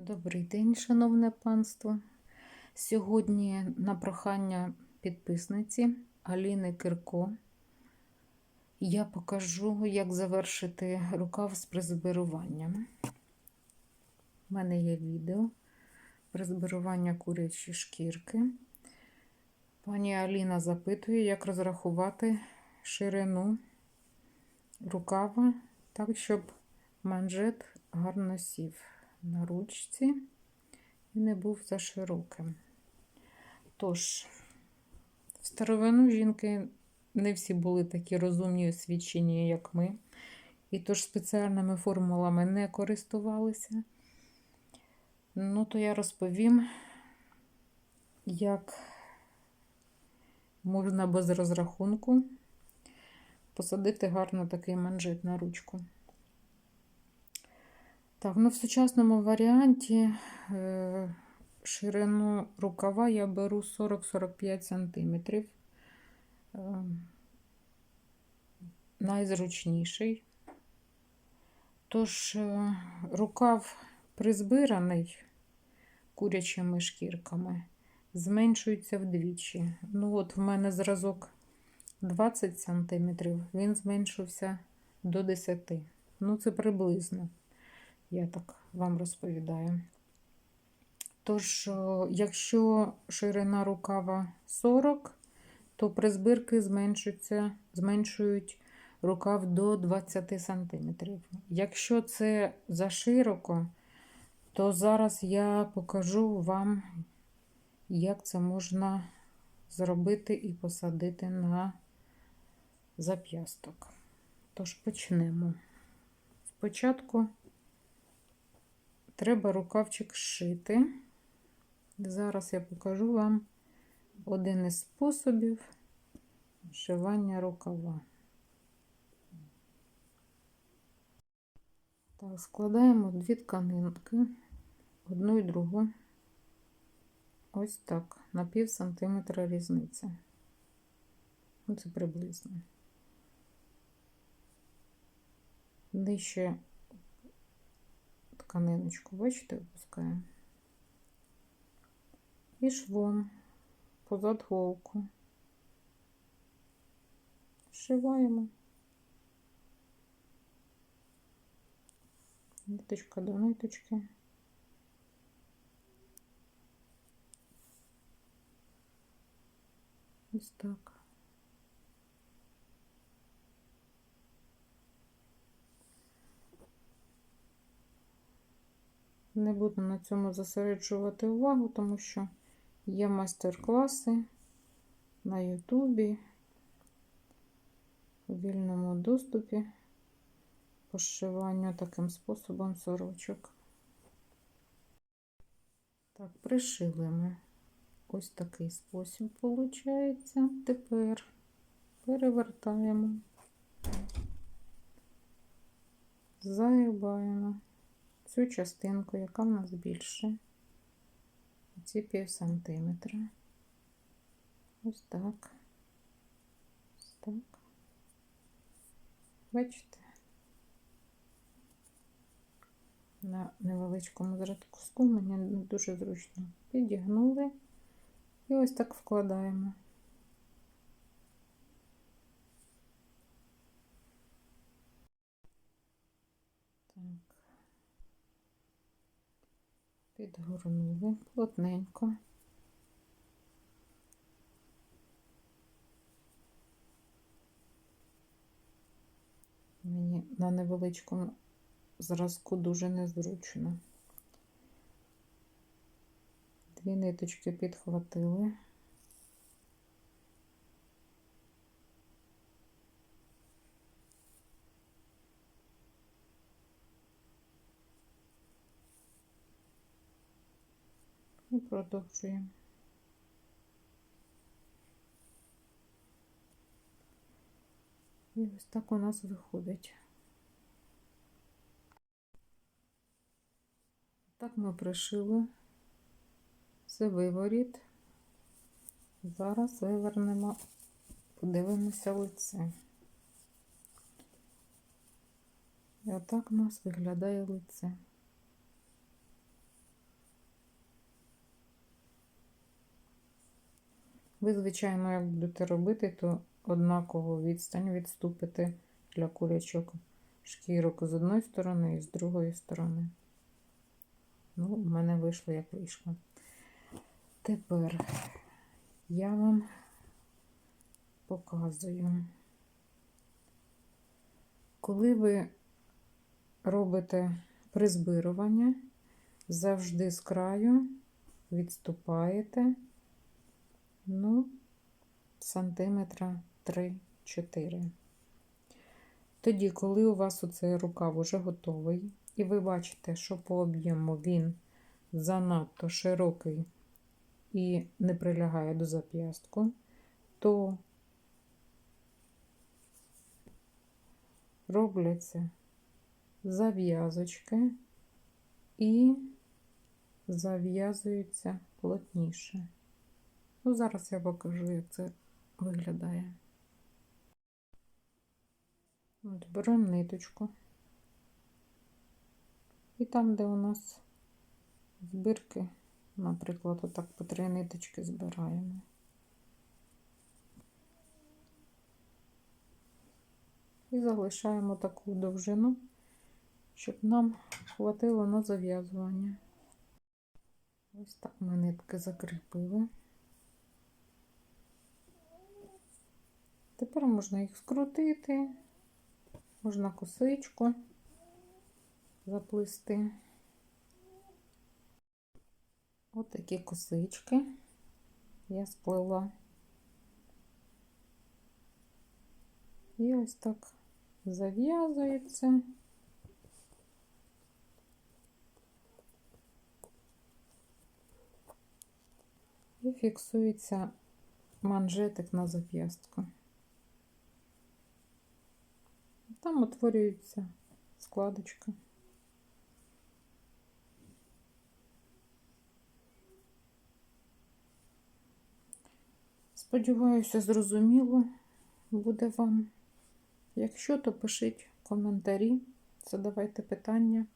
Добрий день, шановне панство. Сьогодні на прохання підписниці Аліни Кирко я покажу, як завершити рукав з призбируванням. У мене є відео призбирування курячої шкірки. Пані Аліна запитує, як розрахувати ширину рукава так, щоб манжет гарно сів на ручці і не був за широким. Тож, в старовину жінки не всі були такі розумні і освічені, як ми, і тож спеціальними формулами не користувалися. Ну, то я розповім, як можна без розрахунку посадити гарно такий манжет на ручку. Так, ну в сучасному варіанті е, ширину рукава я беру 40-45 см. Е, найзручніший. Тож, е, рукав призбираний курячими шкірками, зменшується вдвічі. Ну, от в мене зразок 20 см, він зменшився до 10 Ну, це приблизно. Я так вам розповідаю. Тож, якщо ширина рукава 40, то призбирки зменшуються, зменшують рукав до 20 см. Якщо це зашироко, то зараз я покажу вам, як це можна зробити і посадити на зап'ясток. Тож почнемо. Спочатку треба рукавчик шити. Зараз я покажу вам один із способів вшивання рукава. Так, складаємо дві тканинки, одну і другу. Ось так, на пів сантиметра різниця. Ну, це приблизно. Нижче тканиночку, бачите, опускаємо. І швом позад голку. Зшиваємо. Ниточка до ниточки. Ось так. Не буду на цьому зосереджувати увагу, тому що є майстер-класи на Ютубі у вільному доступі по зшиванню таким способом сорочок. Так, пришили ми ось такий спосіб, виходить. Тепер перевертаємо, загибаємо цю частинку, яка в нас більше, ці пів сантиметра. Ось так. Ось так. Бачите? На невеличкому зразку мені дуже зручно. Підігнули і ось так вкладаємо. Підгорнули плотненько. Мені на невеличкому зразку дуже незручно. Дві ниточки підхватили. Продовжуємо. І ось так у нас виходить. Так ми пришили це виворіт. Зараз вивернемо, подивимося лице. І отак у нас виглядає лице. Ви, звичайно, як будете робити, то однакову відстань відступите для курячок шкірок з одної сторони і з другої сторони. Ну, у мене вийшло, як вийшло. Тепер я вам показую. Коли ви робите призбирування, завжди з краю відступаєте, ну, сантиметра 3-4. Тоді, коли у вас оцей рукав уже готовий, і ви бачите, що по об'єму він занадто широкий і не прилягає до зап'ястку, то робляться зав'язочки і зав'язуються плотніше. Ну, зараз я покажу, як це виглядає. От, беремо ниточку. І там, де у нас збірки, наприклад, отак по три ниточки збираємо. І залишаємо таку довжину, щоб нам хватило на зав'язування. Ось так ми нитки закріпили. Тепер можна їх скрутити, можна косичку заплести. Ось такі косички я сплела. І ось так зав'язується. І фіксується манжетик на зап'ястку. Там утворюється складочка. Сподіваюся, зрозуміло буде вам. Якщо, то пишіть коментарі, задавайте питання.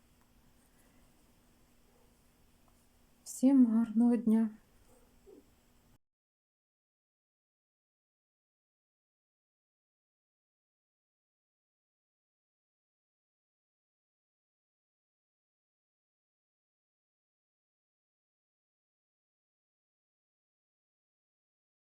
Всім гарного дня!